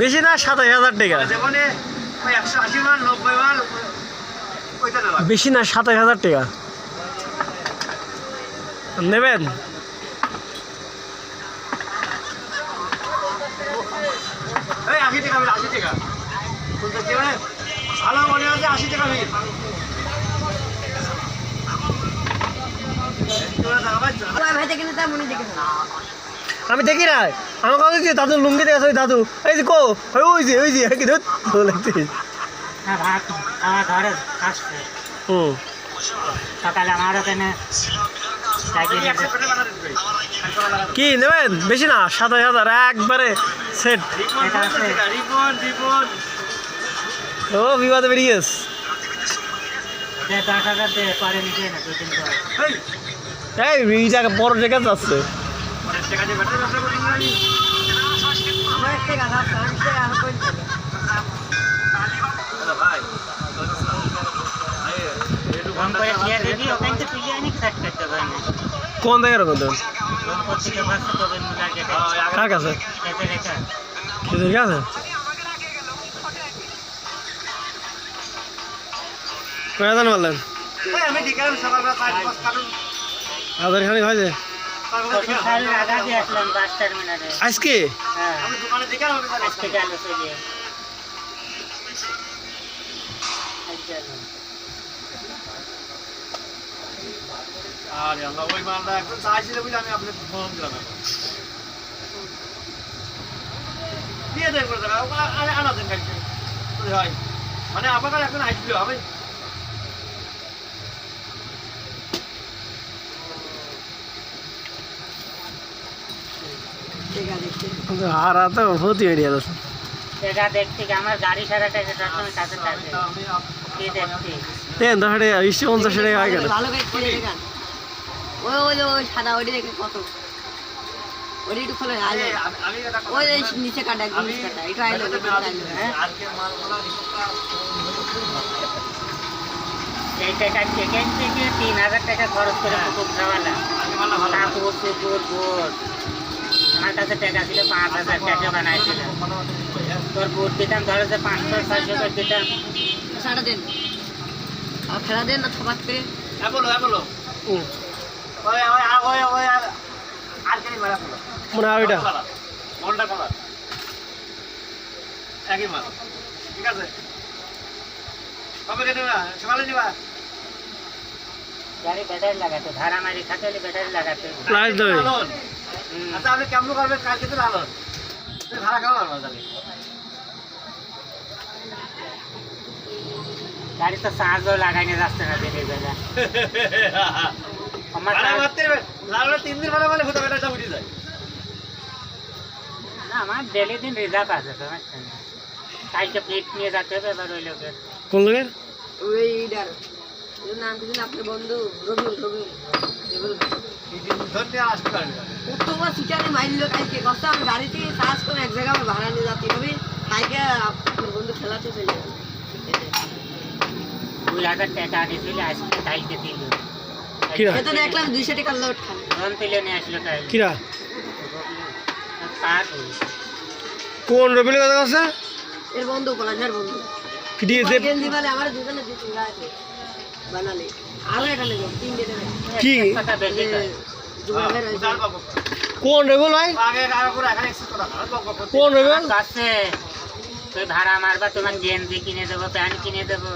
বেশি না সাতাশ হাজার টাকা। বেশি না সাতাশ হাজার টাকা। নেবেন? মানে ভালো মনে আছে আশি টাকা বিল। ভাই নিতে মনে দেখে আমি দেখি না আমার কথা যে দাদু লুঙ্গি দেখে ওই দাদু। এই যে কো ওই যে ওই যে কি ধর হ্যাঁ আসছে। হুম। সকালে আমার ওখানে কি নেবেন? বেশি না সাতাশ হাজার একবারে সেট। ও বিবাদে বেরিয়ে গেছে। দিয়ে এই এই বড় জায়গা আছে। কোন জায়গার কথা কার কাছে? গেছে বললেন আধার আজকে হ্যাঁ আমি আজকে? গেল চলে আরে আমরা ওই মালটা একদম চাইছিল বুঝে আমি আপনাকে ফোন দিলাম দিয়ে আরে আনা দেন বলে, হয়। মানে আপনার এখন আসছিল আমি হারা তো ভর্তি হয়ে গেল এটা দেখছি আমার গাড়ি সারাটা সবসময় কাছে থাকে কি দেখছি দেন দশ টাকা বিশ পঞ্চাশ টাকা হয়ে ভালো করে ওই সাদা দেখে কত? একটু খোলে নিচে কাটা একদম কাটা এটা আইলো আমি এটা আইলো হ্যাঁ? এই টাকা থেকে তিন হাজার টাকা খরচ করে পুকুর খাওয়ালাম। আজকে মালটা ভালো কাছে টাকা ছিল পাঁচ হাজার টাকা বানাইছিলাম তোর বুট দিতাম ধরো যে পাঁচশো ছয়শো করে দিতাম সারা দেন। আর খেলা দেন না থপাত করে। বলো বলো। ওই ওই ওই ওই আর আর মারা বলো। মনে হয় ওইটা মনটা কালার একই মাল। ঠিক আছে? কবে কে নেবা সকালে নেবা গাড়ি ব্যাটারি লাগাতে ভাড়া মারি খাতে ব্যাটারি লাগাতে। আচ্ছা আপনি কেমন করবেন? কালকে তো তুই ভাড়া কেমন মারবা তাহলে গাড়ি তো চার্জও লাগাইনি যাচ্ছে না দিনের বেলা আমার ভাড়া তিন দিন ভাড়া মানে ভূতা বেটা সব উঠে যায়। না আমার ডেলি দিন রিজার্ভ আছে কালকে ফ্লিট নিয়ে যেতে হবে এবার ওই লোকের। কোন লোকের? ওই ডার এর নাম কি আপনার বন্ধু? রবিউল রবিউল। রবিউল তিন দিন ধরে নিয়ে আসতে পারবে কতবার সিটারে মাইল কালকে। কষ্ট আমি গাড়ি চার্জ করে এক জায়গায় আমার ভাড়া নিয়ে যাচ্ছি। রবি কালকে আপনার বন্ধু খেলাতে চলে যাবে। দুই হাজার টাকা দিয়েছিল আজকে কালকে দিল। কিরা? দেখলাম দুইশো টাকার লোড খান লোন তুলে নিয়ে আসলো কাল কিরা? পার কোন কথা আছে এর বন্ধু পলাশার বন্ধু। আমার দুজনে আছে। বানালে। আরও তিনটে কি? বক কোন রবিল ভাই? হয়। কোন রবিল? আছে। তুই ভাড়া মারবা তোমার গেঞ্জি কিনে দেবো প্যান্ট কিনে দেবো।